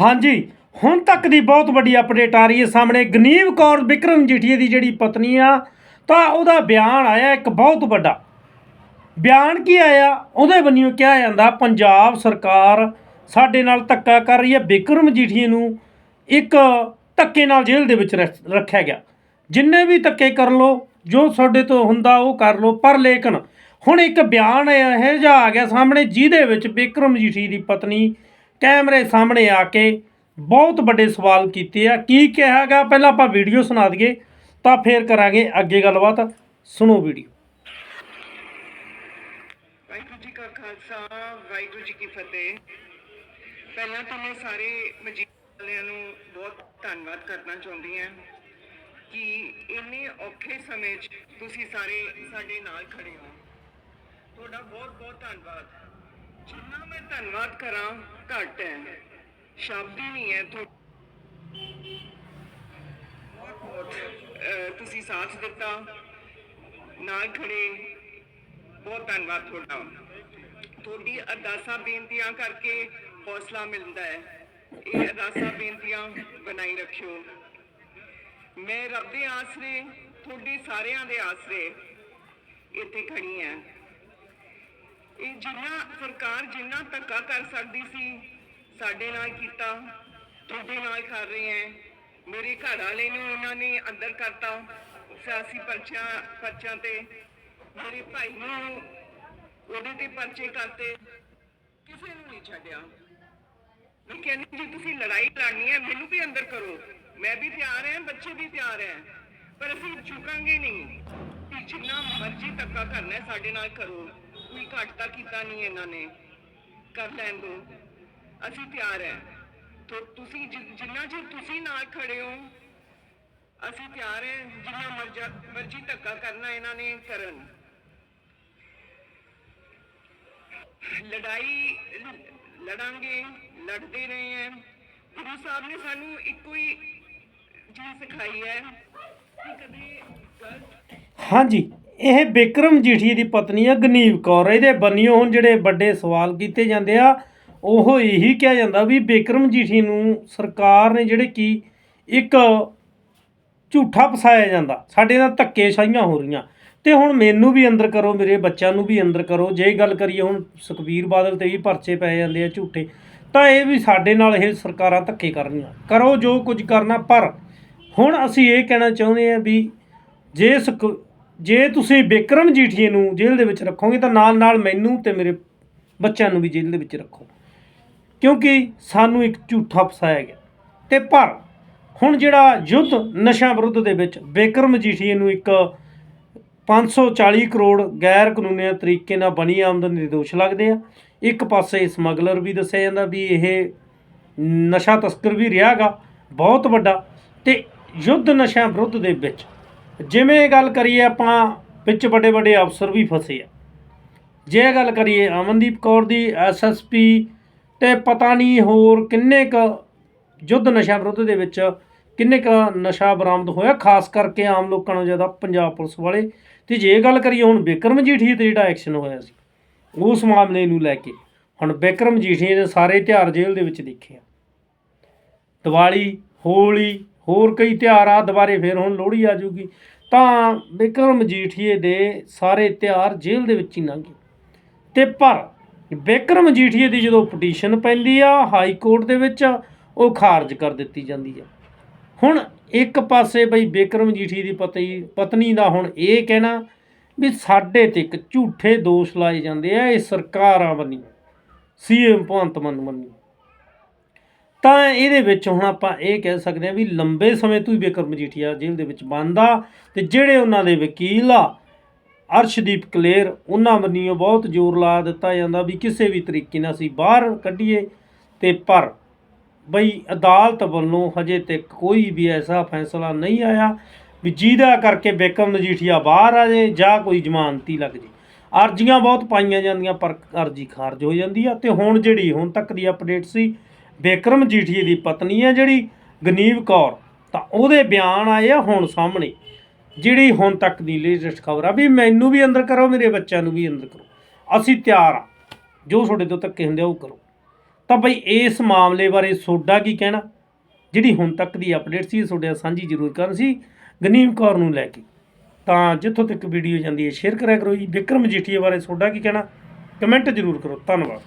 ਹਾਂਜੀ, ਹੁਣ ਤੱਕ ਦੀ ਬਹੁਤ ਵੱਡੀ ਅਪਡੇਟ ਆ ਰਹੀ ਹੈ ਸਾਹਮਣੇ। ਗਨੀਵ ਕੌਰ ਵਿਕਰਮ ਜੀਠੀਏ ਦੀ ਜਿਹੜੀ ਪਤਨੀ ਆ, ਤਾਂ ਉਹਦਾ ਬਿਆਨ ਆਇਆ ਇੱਕ ਬਹੁਤ ਵੱਡਾ। ਬਿਆਨ ਕੀ ਆਇਆ? ਉਹਦੇ ਬੰਨਿਓ ਕਿਹਾ ਜਾਂਦਾ, ਪੰਜਾਬ ਸਰਕਾਰ ਸਾਡੇ ਨਾਲ ਧੱਕਾ ਕਰ ਰਹੀ ਹੈ। ਵਿਕਰਮ ਜੀਠੀਏ ਨੂੰ ਇੱਕ ਧੱਕੇ ਨਾਲ ਜੇਲ੍ਹ ਦੇ ਵਿੱਚ ਰੱਖਿਆ ਗਿਆ। ਜਿੰਨੇ ਵੀ ਧੱਕੇ ਕਰ ਲੋ ਜੋ ਤੁਹਾਡੇ ਤੋਂ ਹੁੰਦਾ ਉਹ ਕਰ ਲੋ ਪਰ ਲੇਕਿਨ ਹੁਣ ਇੱਕ ਬਿਆਨ ਇਹ ਜਿਹਾ ਆ ਗਿਆ ਸਾਹਮਣੇ, ਜਿਹਦੇ ਵਿੱਚ ਵਿਕਰਮ ਜੀਠੀ ਦੀ ਪਤਨੀ ਕੈਮਰੇ ਸਾਹਮਣੇ ਆ ਕੇ ਬਹੁਤ ਵੱਡੇ ਸਵਾਲ ਕੀਤੇ ਆ। ਕੀ ਕਿਹਾਗਾ ਪਹਿਲਾਂ ਆਪਾਂ ਵੀਡੀਓ ਸੁਣਾ ਦਈਏ, ਤਾਂ ਫੇਰ ਕਰਾਂਗੇ ਅੱਗੇ ਗੱਲਬਾਤ। ਸੁਣੋ ਵੀਡੀਓ। ਵਾਹਿਗੁਰੂ ਜੀ ਕਾ ਖਾਲਸਾ, ਵਾਹਿਗੁਰੂ ਜੀ ਕੀ ਫਤਿਹ। ਪਹਿਲਾਂ ਤਾਂ ਮੈਂ ਸਾਰੇ ਮਜੀਦ ਵਾਲਿਆਂ ਨੂੰ ਬਹੁਤ ਧੰਨਵਾਦ ਕਰਨਾ ਚਾਹੁੰਦੀ ਹਾਂ ਕਿ ਇੰਨੇ ਔਖੇ ਸਮੇਂ 'ਚ ਤੁਸੀਂ ਸਾਰੇ ਸਾਡੇ ਨਾਲ ਖੜੇ ਹੋ। ਤੁਹਾਡਾ ਬਹੁਤ ਬਹੁਤ ਧੰਨਵਾਦ। ਜਿੰਨਾ ਮੈਂ ਧੰਨਵਾਦ ਕਰਾਂ, ਘੱਟ ਹੈ। ਸ਼ਬਦ ਹੀ ਨਹੀਂ ਹੈ ਤੁਹਾ- ਤੁਸੀਂ ਸਾਥ ਦਿੱਤਾ। ਨਾਲ ਖੜੇ, ਬਹੁਤ ਧੰਨਵਾਦ ਤੁਹਾਡਾ। ਤੁਹਾਡੀ ਅਰਦਾਸਾਂ, ਬੇਨਤੀਆਂ ਕਰਕੇ ਹੌਸਲਾ ਮਿਲਦਾ ਹੈ। ਇਹ ਅਰਦਾਸਾਂ, ਬੇਨਤੀਆਂ ਬਣਾਈ ਰੱਖਿਓ। ਮੈਂ ਰੱਬ ਦੇ ਆਸਰੇ, ਤੁਹਾਡੇ ਸਾਰਿਆਂ ਦੇ ਆਸਰੇ ਇੱਥੇ ਖੜੀ ਹਾਂ। ਇਹ ਜਿੰਨਾ ਸਰਕਾਰ ਜਿੰਨਾ ਧੱਕਾ ਕਰ ਸਕਦੀ ਸੀ, ਸਾਡੇ ਨਾਲ ਕੀਤਾ, ਤੁਹਾਡੇ ਨਾਲ ਕਰ ਰਹੇ ਹੈ ਮੇਰੇ ਘਰ ਵਾਲੇ ਨੂੰ ਉਹਨਾਂ ਨੇ ਅੰਦਰ ਕਰਤਾ, ਸਿਆਸੀ ਪਰਚਾ ਪਰਚਾਂ ਤੇ। ਮੇਰੇ ਭਾਈ ਨੂੰ ਉਹਦੇ ਤੇ ਪਰਚੇ ਕਰਤੇ। ਕਿਸੇ ਨੂੰ ਨਹੀਂ ਛੱਡਿਆ। ਮੈਂ ਕਹਿੰਦੀ, ਜੀ ਤੁਸੀਂ ਲੜਾਈ ਲੜਨੀ ਹੈ ਮੈਨੂੰ ਵੀ ਅੰਦਰ ਕਰੋ। ਮੈਂ ਵੀ ਤਿਆਰ ਹਾਂ ਬੱਚੇ ਵੀ ਤਿਆਰ ਹੈ ਪਰ ਅਸੀਂ ਝੁਕਾਂਗੇ ਨਹੀਂ। ਜਿੰਨਾ ਮਰਜ਼ੀ ਧੱਕਾ ਕਰਨਾ ਸਾਡੇ ਨਾਲ ਕਰੋ। ਕੋਈ ਘੱਟ ਕੀਤਾ ਨਹੀਂ ਇਹਨਾਂ ਨੇ। ਕਰ ਲੈਣ ਦੋ। ਅਸੀਂ ਤਿਆਰ ਹੈ ਤੋ, ਤੁਸੀਂ ਜਿੰਨਾ ਚਿਰ ਤੁਸੀਂ ਨਾਲ ਖੜੇ ਹੋ, ਅਸੀਂ ਤਿਆਰ ਹੈ ਜਿੰਨਾ ਮਰਜ਼ੀ ਧੱਕਾ ਕਰਨਾ ਇਹਨਾਂ ਨੇ ਕਰਨ। ਲੜਾਈ, ਲੜਾਂਗੇ, ਲੜਦੇ ਰਹੇ ਹੈ ਗੁਰੂ ਸਾਹਿਬ ਨੇ ਸਾਨੂੰ ਇੱਕੋ ਹੀ ਚੀਜ਼ ਸਿਖਾਈ ਹੈ ਕਿ ਕਦੇ ਗਲਤ ਹਾਂਜੀ, ਇਹ ਬਿਕਰਮ ਜੀਠੀ ਦੀ ਪਤਨੀ ਆ, ਗਨੀਵ ਕੌਰ। ਇਹਦੇ ਬੰਨਿਓ ਹੁਣ ਜਿਹੜੇ ਵੱਡੇ ਸਵਾਲ ਕੀਤੇ ਜਾਂਦੇ ਆ, ਉਹ ਇਹੀ ਕਿਹਾ ਜਾਂਦਾ ਵੀ ਬਿਕਰਮ ਜੀਠੀ ਨੂੰ ਸਰਕਾਰ ਨੇ ਜਿਹੜੇ ਕੀ ਇੱਕ ਝੂਠਾ ਫਸਾਇਆ ਜਾਂਦਾ। ਸਾਡੇ ਨਾਲ ਧੱਕੇ ਸ਼ਾਹੀਆਂ ਹੋ ਰਹੀਆਂ। ਤੇ ਹੁਣ ਮੈਨੂੰ ਵੀ ਅੰਦਰ ਕਰੋ, ਮੇਰੇ ਬੱਚਿਆਂ ਨੂੰ ਵੀ ਅੰਦਰ ਕਰੋ। ਜੇ ਗੱਲ ਕਰੀਏ ਹੁਣ ਸੁਖਬੀਰ ਬਾਦਲ ਤੇ ਵੀ ਪਰਚੇ ਪੈ ਜਾਂਦੇ ਆ ਝੂਠੇ, ਤਾਂ ਇਹ ਵੀ ਸਾਡੇ ਨਾਲ ਇਹ ਸਰਕਾਰਾਂ ਧੱਕੇ ਕਰਨੀਆਂ। ਕਰੋ ਜੋ ਕੁਝ ਕਰਨਾ, ਪਰ ਹੁਣ ਅਸੀਂ ਇਹ ਕਹਿਣਾ ਚਾਹੁੰਦੇ ਆ ਵੀ ਜੇ ਸੁਖ- ਜੇ ਤੁਸੀਂ ਬਿਕਰਮ ਜੀਠੀਏ ਨੂੰ ਜੇਲ੍ਹ ਦੇ ਵਿੱਚ ਰੱਖੋਗੇ ਤਾਂ ਨਾਲ ਨਾਲ ਮੈਨੂੰ ਤੇ ਮੇਰੇ ਬੱਚਿਆਂ ਨੂੰ ਵੀ ਜੇਲ੍ਹ ਦੇ ਵਿੱਚ ਰੱਖੋ। ਕਿਉਂਕਿ ਸਾਨੂੰ ਇੱਕ ਝੂਠਾ ਫਸਾਇਆ ਗਿਆ। ਤੇ ਪਰ ਹੁਣ ਜਿਹੜਾ ਯੁੱਧ ਨਸ਼ਾ ਵਿਰੁੱਧ ਦੇ ਵਿੱਚ ਬਿਕਰਮ ਜੀਠੀਏ ਨੂੰ ਇੱਕ 540 ਕਰੋੜ ਗੈਰ ਕਾਨੂੰਨੀ ਤਰੀਕੇ ਨਾਲ ਬਣੀ ਆਮਦਨੀ ਦੇ ਦੋਸ਼ ਲੱਗਦੇ ਆ। ਇੱਕ ਪਾਸੇ ਸਮਗਲਰ ਵੀ ਦੱਸਿਆ ਜਾਂਦਾ ਵੀ ਇਹ ਨਸ਼ਾ ਤਸਕਰ ਵੀ ਰਿਹਾਗਾ, ਬਹੁਤ ਵੱਡਾ। ਤੇ ਯੁੱਧ ਨਸ਼ਾ ਵਿਰੁੱਧ ਦੇ ਵਿੱਚ ਜਿਵੇਂ ਗੱਲ ਕਰੀਏ ਆਪਾਂ, ਵਿੱਚ ਵੱਡੇ ਵੱਡੇ ਅਫਸਰ ਵੀ ਫਸੇ ਆ। ਜੇ ਗੱਲ ਕਰੀਏ ਅਮਨਦੀਪ ਕੌਰ ਦੀ ਐਸਐਸਪੀ ਤੇ ਪਤਾ ਨਹੀਂ ਹੋਰ ਕਿੰਨੇ ਕ ਯੁੱਧ ਨਸ਼ਾ ਵਿਰੁੱਧ ਦੇ ਵਿੱਚ ਕਿੰਨੇ ਕ ਨਸ਼ਾ ਬਰਾਮਦ ਹੋਇਆ, ਖਾਸ ਕਰਕੇ ਆਮ ਲੋਕਾਂ ਨੂੰ ਜ਼ਿਆਦਾ ਪੰਜਾਬ ਪੁਲਿਸ ਵਾਲੇ। ਤੇ ਜੇ ਗੱਲ ਕਰੀਏ ਹੁਣ ਬਿਕਰਮ ਜੀਠੀ ਤੇ ਜਿਹੜਾ ਐਕਸ਼ਨ ਹੋਇਆ ਸੀ, ਉਸ ਮਾਮਲੇ ਨੂੰ ਲੈ ਕੇ। ਹੁਣ ਬਿਕਰਮ ਜੀਠੀ ਨੇ ਸਾਰੇ ਤਿਉਹਾਰ ਜੇਲ੍ਹ ਦੇ ਵਿੱਚ ਦੇਖੇ ਆ। ਦੀਵਾਲੀ, ਹੋਲੀ ਹੋਰ ਕਈ ਤਿਉਹਾਰ ਆ, ਦੁਬਾਰੇ ਫਿਰ ਹੁਣ ਲੋਹੜੀ ਆ ਜੂਗੀ ਤਾਂ ਵਿਕਰਮ ਜੀਠੀਏ ਦੇ ਸਾਰੇ ਤਿਉਹਾਰ ਜੇਲ੍ਹ ਦੇ ਵਿੱਚ ਹੀ ਲੰਘੇ ਤੇ ਪਰ ਵਿਕਰਮ ਜੀਠੀਏ ਦੀ ਜਦੋਂ ਪਟੀਸ਼ਨ ਪੈਂਦੀ ਆ, ਹਾਈ ਕੋਰਟ ਦੇ ਵਿੱਚ, ਉਹ ਖਾਰਜ ਕਰ ਦਿੱਤੀ ਜਾਂਦੀ ਆ। ਹੁਣ ਇੱਕ ਪਾਸੇ ਬਈ ਵਿਕਰਮ ਜੀਠੀ ਦੀ ਪਤੀ ਪਤਨੀ ਦਾ ਹੁਣ ਇਹ ਕਹਿਣਾ ਵੀ ਸਾਡੇ ਤੇ ਇੱਕ ਝੂਠੇ ਦੋਸ਼ ਲਾਏ ਜਾਂਦੇ ਆ, ਇਹ ਸਰਕਾਰਾਂ ਬੰਨੀ ਸੀਐਮ ਭਗਵੰਤ ਮਾਨ ਵੱਲੋਂ। ਤਾਂ ਇਹਦੇ ਵਿੱਚ ਹੁਣ ਆਪਾਂ ਇਹ ਕਹਿ ਸਕਦੇ ਹਾਂ ਵੀ ਲੰਬੇ ਸਮੇਂ ਤੋਂ ਹੀ ਬਿਕਰਮ ਮਜੀਠੀਆ ਜੇਲ੍ਹ ਦੇ ਵਿੱਚ ਬੰਦ ਆ ਤੇ ਜਿਹੜੇ ਉਹਨਾਂ ਦੇ ਵਕੀਲ ਆ, ਅਰਸ਼ਦੀਪ ਕਲੇਰ, ਉਹਨਾਂ ਵੱਲੋਂ ਬਹੁਤ ਜ਼ੋਰ ਲਾ ਦਿੱਤਾ ਜਾਂਦਾ ਵੀ ਕਿਸੇ ਵੀ ਤਰੀਕੇ ਨਾਲ ਅਸੀਂ ਬਾਹਰ ਕੱਢੀਏ ਤੇ ਪਰ ਬਈ ਅਦਾਲਤ ਵੱਲੋਂ ਹਜੇ ਤੱਕ ਕੋਈ ਵੀ ਐਸਾ ਫੈਸਲਾ ਨਹੀਂ ਆਇਆ ਵੀ ਜਿਹਦਾ ਕਰਕੇ ਵਿਕਰਮ ਮਜੀਠੀਆ ਬਾਹਰ ਆ ਜੇ ਜਾਂ ਕੋਈ ਜ਼ਮਾਨਤੀ ਲੱਗ ਜੇ। ਅਰਜ਼ੀਆਂ ਬਹੁਤ ਪਾਈਆਂ ਜਾਂਦੀਆਂ ਪਰ ਅਰਜ਼ੀ ਖਾਰਜ ਹੋ ਜਾਂਦੀ ਆ ਤੇ ਹੁਣ ਜਿਹੜੀ ਹੁਣ ਤੱਕ ਦੀ ਅਪਡੇਟ ਸੀ ਵਿਕਰਮ ਜੀਠੀਏ ਦੀ ਪਤਨੀ ਹੈ ਜਿਹੜੀ ਗਨੀਵ ਕੌਰ, ਤਾਂ ਉਹਦੇ ਬਿਆਨ ਆਏ ਆ ਹੁਣ ਸਾਹਮਣੇ, ਜਿਹੜੀ ਹੁਣ ਤੱਕ ਦੀ ਲੇਟੈਸਟ ਖਬਰ ਆ ਵੀ ਮੈਨੂੰ ਵੀ ਅੰਦਰ ਕਰੋ, ਮੇਰੇ ਬੱਚਿਆਂ ਨੂੰ ਵੀ ਅੰਦਰ ਕਰੋ। ਅਸੀਂ ਤਿਆਰ ਆ। ਜੋ ਤੁਹਾਡੇ ਤੋਂ ਧੱਕੇ ਹੁੰਦੇ ਆ, ਉਹ ਕਰੋ। ਤਾਂ ਬਈ ਇਸ ਮਾਮਲੇ ਬਾਰੇ ਤੁਹਾਡਾ ਕੀ ਕਹਿਣਾ? ਜਿਹੜੀ ਹੁਣ ਤੱਕ ਦੀ ਅਪਡੇਟ ਸੀ ਤੁਹਾਡੇ ਨਾਲ ਸਾਂਝੀ ਜ਼ਰੂਰ ਕਰਨ ਸੀ ਗਨੀਮ ਕੌਰ ਨੂੰ ਲੈ ਕੇ। ਤਾਂ ਜਿੱਥੋਂ ਤੱਕ ਵੀਡੀਓ ਜਾਂਦੀ ਹੈ ਸ਼ੇਅਰ ਕਰਿਆ ਕਰੋ ਜੀ। ਵਿਕਰਮ ਜੀਠੀਏ ਬਾਰੇ ਤੁਹਾਡਾ ਕੀ ਕਹਿਣਾ? ਕਮੈਂਟ ਜ਼ਰੂਰ ਕਰੋ। ਧੰਨਵਾਦ।